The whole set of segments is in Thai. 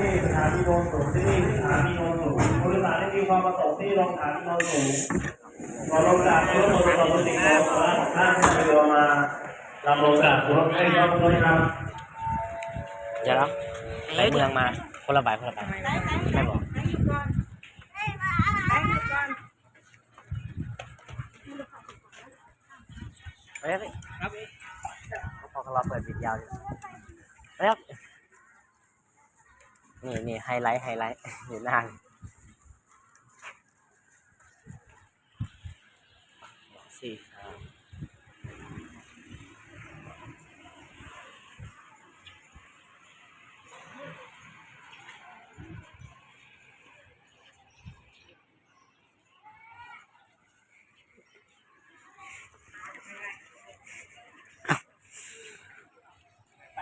ที่สถานีโนนสูงที่นี่สถานีโนนสูงผู้โดยสารที่มีความประสงค์ที่ลงสถานีโนนสูงขอลงจากรถโดยสารรถติดต่อมาท่านที่เรืนมาลำลงจากรถให้ยอมด้วยครับเดี๋ยวนะไปเมืองมาคนละใบคนละใบไม่บอกไปครับพอเราเปิดบิดยาวเลยู่ไครับ นี่นี่ไฮไลท์ไฮไลท์อยู่หน้าสี่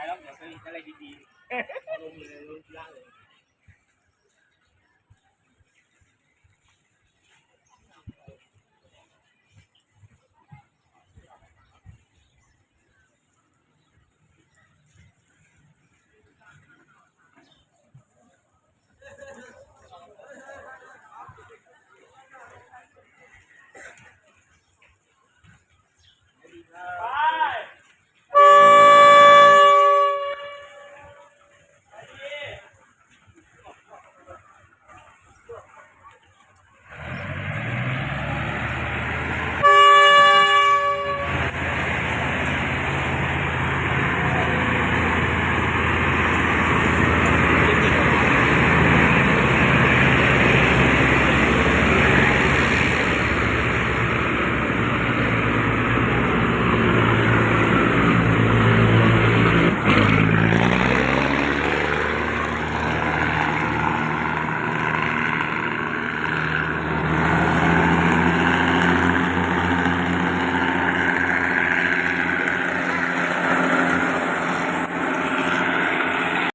แล้วเดี๋ยวไปอะไรดีๆลงเลยลงล่างเลย